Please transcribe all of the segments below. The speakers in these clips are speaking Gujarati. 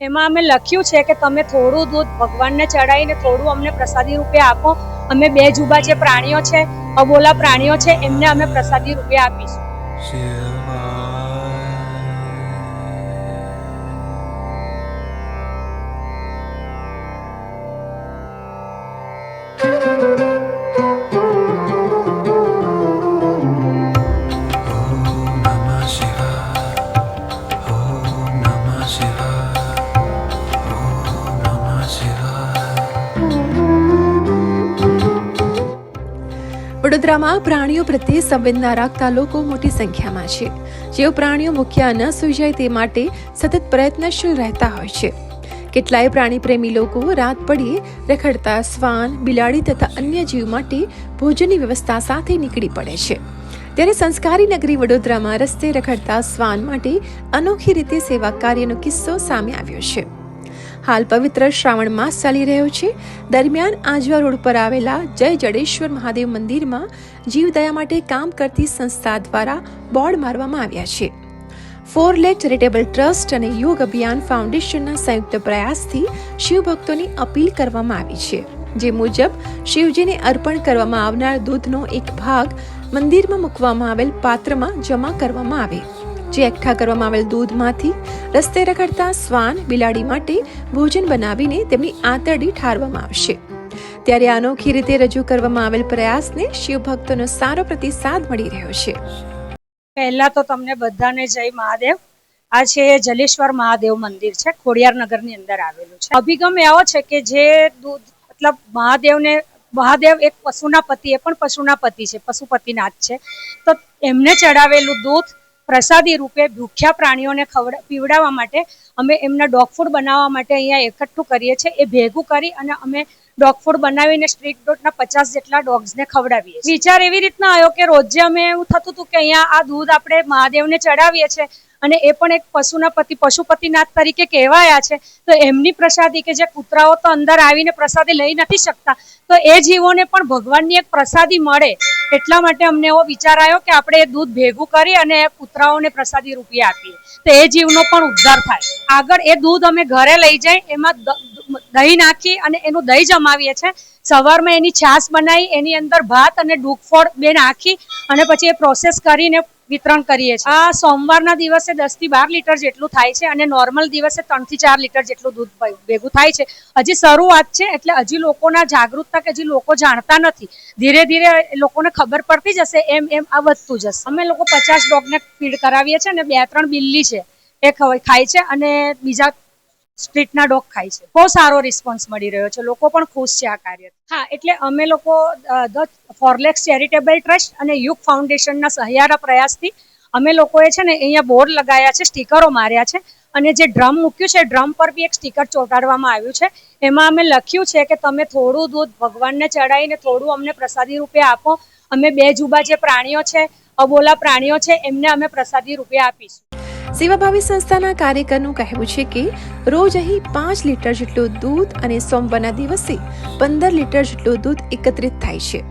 એમાં અમે લખ્યું છે કે તમે થોડું દૂધ ભગવાનને ચડાવીને થોડું અમને પ્રસાદી રૂપે આપો. અમે બે જુબા જે પ્રાણીઓ છે, અબોલા પ્રાણીઓ છે, એમને અમે પ્રસાદી રૂપે આપીશું. વડોદરામાં પ્રાણીઓ પ્રત્યે સંવેદના રાખતા લોકો મોટી સંખ્યામાં છે. જેઓ પ્રાણીઓ મુખ્ય ન સૂઈ જાય તે માટે સતત પ્રયત્નશીલ રહેતા હોય છે. કેટલાય પ્રાણી પ્રેમી લોકો રાત પડીએ રખડતા શ્વાન, બિલાડી તથા અન્ય જીવ માટે ભોજનની વ્યવસ્થા સાથે નીકળી પડે છે. ત્યારે સંસ્કારી નગરી વડોદરામાં રસ્તે રખડતા શ્વાન માટે અનોખી રીતે સેવા કાર્યનો કિસ્સો સામે આવ્યો છે. હાલ પવિત્ર શ્રાવણ માસ ચાલી રહ્યો છે. દરમિયાન આજવા રોડ પર આવેલા જય જડેશ્વર મહાદેવ મંદિરમાં જીવદયા માટે કામ કરતી સંસ્થા દ્વારા બોર્ડ મારવામાં આવ્યા છે. ફોર લેટ ચેરિટેબલ ટ્રસ્ટ અને યોગ અભિયાન ફાઉન્ડેશનના સંયુક્ત પ્રયાસથી શિવભક્તોની અપીલ કરવામાં આવી છે. જે મુજબ, શિવજીને અર્પણ કરવામાં આવનાર દૂધનો એક ભાગ મંદિરમાં મૂકવામાં આવેલ પાત્રમાં જમા કરવામાં આવે. જે એકઠા કરવામાં આવેલ દૂધમાંથી, રસ્તે રખડતા શ્વાન બિલાડી માટે ભોજન બનાવીને તેમની આંતરડી ઠારવામાં આવશે. ત્યારે અનોખી રીતે રજૂ કરવામાં આવેલ પ્રયાસને શિવભક્તોનો સારો પ્રતિસાદ મળી રહ્યો છે. પહેલા તો તમને બધાને જય મહાદેવ. આ છે જલેશ્વર મહાદેવ મંદિર છે, ખોડિયાર નગરની અંદર આવેલું છે. અભિગમ એવો છે કે જે દૂધ, મતલબ મહાદેવને, મહાદેવ એક પશુના પતિ, એ પણ પશુના પતિ છે, પશુપતિનાથ છે. તો એમને ચડાવેલું દૂધ પ્રસાદી રૂપે ભૂખ્યા પ્રાણીઓને ખવડા, પીવડાવવા માટે અમે એમના ડોગ ફૂડ બનાવવા માટે અહીંયા એકઠું કરીએ છીએ એ ભેગું કરી અને અમે ડોગ ફૂડ બનાવીને સ્ટ્રીટ ડોગના પચાસ જેટલા ડોગ્સને ખવડાવીએ. વિચાર એવી રીતના આવ્યો કે રોજે અમે એવું થતું હતું કે અહીંયા આ દૂધ આપણે મહાદેવને ચડાવીએ છીએ અને એ પણ એક પશુના પતિ, પશુપતિનાથ તરીકે કહેવાયા છે. તો એમની પ્રસાદી કે જે કૂતરાઓ તો અંદર આવીને પ્રસાદી લઈ નથી શકતા. તો એ જીવોને પણ ભગવાનની એક પ્રસાદી મળે. એટલા માટે અમને એવો વિચાર આવ્યો કે આપણે એ દૂધ ભેગું કરી અને કૂતરાઓને પ્રસાદી રૂપિયા આપીએ. તો એ જીવનો પણ ઉદ્ધાર થાય. આગળ એ દૂધ અમે ઘરે લઈ જઈ, એમાં દહીં નાખી અને એનું દહીં જમાવીએ છીએ સવારમાં એની છાશ બનાવી, એની અંદર ભાત અને ડૂગફળ બે નાખી અને પછી એ પ્રોસેસ કરીને વિતરણ કરીએ છીએ. આ સોમવારના દિવસે દસથી બાર લીટર જેટલું થાય છે અને નોર્મલ દિવસે ત્રણથી ચાર લીટર જેટલું દૂધ ભેગું થાય છે. હજી શરૂઆત છે એટલે હજી લોકોના જાગૃતતા કે હજી લોકો જાણતા નથી. ધીરે ધીરે લોકોને ખબર પડતી જશે, એમ એમ, આ વધતું જશે. અમે લોકો પચાસ ડોગને ફીડ કરાવીએ છીએ અને બે ત્રણ બિલ્લી છે એ ખાય છે અને બીજા સ્ટ્રીટના ડોગ ખાય છે. બહુ સારો રિસ્પોન્સ મળી રહ્યો છે. લોકો પણ ખુશ છે આ કાર્ય હા, એટલે અમે લોકો ધ ફોરલેક્સ ચેરિટેબલ ટ્રસ્ટ અને યુગ ફાઉન્ડેશનના સહિયારા પ્રયાસથી અમે લોકોએ છે ને અહીંયા બોર્ડ લગાવ્યા છે, સ્ટીકરો માર્યા છે અને જે ડ્રમ મૂક્યું છે, ડ્રમ પર બી એક સ્ટીકર ચોંટાડવામાં આવ્યું છે. એમાં અમે લખ્યું છે કે તમે થોડું દૂધ ભગવાનને ચડાવીને થોડું અમને પ્રસાદી રૂપે આપો. અમે બે જુબા જે પ્રાણીઓ છે, અબોલા પ્રાણીઓ છે, એમને અમે પ્રસાદી રૂપે આપીશું. સેવાભાવી સંસ્થાના કાર્યકરનું કહેવું છે કે રોજ અહીં પાંચ લીટર જેટલું દૂધ અને સોમવારના દિવસે પંદર લીટર જેટલું દૂધ એકત્રિત થાય છે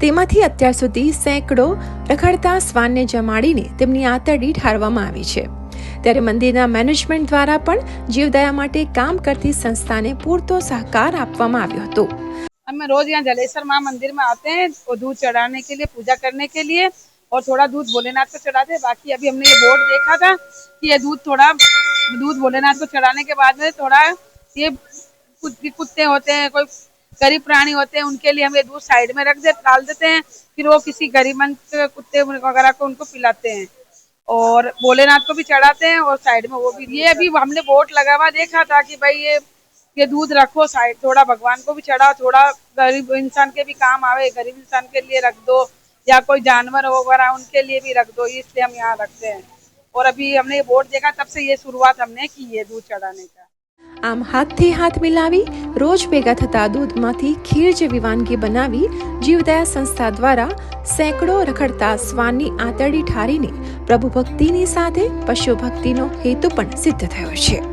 તેમાંથી અત્યાર સુધી સેંકડો રખડતા શ્વાનને જમાડીને તેમની આંતરડી ઠારવામાં આવી છે ત્યારે મંદિરના મેનેજમેન્ટ દ્વારા પણ જીવદયા માટે કામ કરતી સંસ્થાને પૂરતો સહકાર આપવામાં આવ્યો હતો हम रोज यहाँ जलेश्वर माँ मंदिर में आते हैं और दूध चढ़ाने के लिए पूजा करने के लिए और थोड़ा दूध भोलेनाथ को चढ़ाते हैं बाकी अभी हमने ये बोर्ड देखा था कि ये दूध थोड़ा, दूध भोलेनाथ को चढ़ाने के बाद में थोड़ा ये कुछ कुत्ते होते हैं, कोई गरीब प्राणी होते हैं, उनके लिए हम ये दूध साइड में रख दे, डाल देते हैं, फिर वो किसी गरीब कुत्ते वगैरह को उनको पिलाते हैं। और भोलेनाथ को भी चढ़ाते हैं और साइड में वो भी ये अभी हमने बोर्ड लगा हुआ देखा था कि भाई ये ये दूध रखो साइड, थोड़ा भगवान को भी चढ़ाओ, थोड़ा गरीब इंसान के भी काम आवे, गरीब इंसान के लिए रख दो या कोई जानवर वगैरह उनके लिए भी रख दो इसलिए हम यहाँ रखते हैं और अभी हमने ये बोर्ड देखा तब से ये शुरुआत हमने की है दूध चढ़ाने का આમ હાથથી હાથ મિલાવી રોજ ભેગા થતા દૂધમાંથી ખીર જેવી વાનગી બનાવી જીવદયા સંસ્થા દ્વારા સેંકડો રખડતા શ્વાનની આંતરડી ઠારીને પ્રભુ ભક્તિની સાથે પશુ ભક્તિનો હેતુ પણ સિદ્ધ થયો છે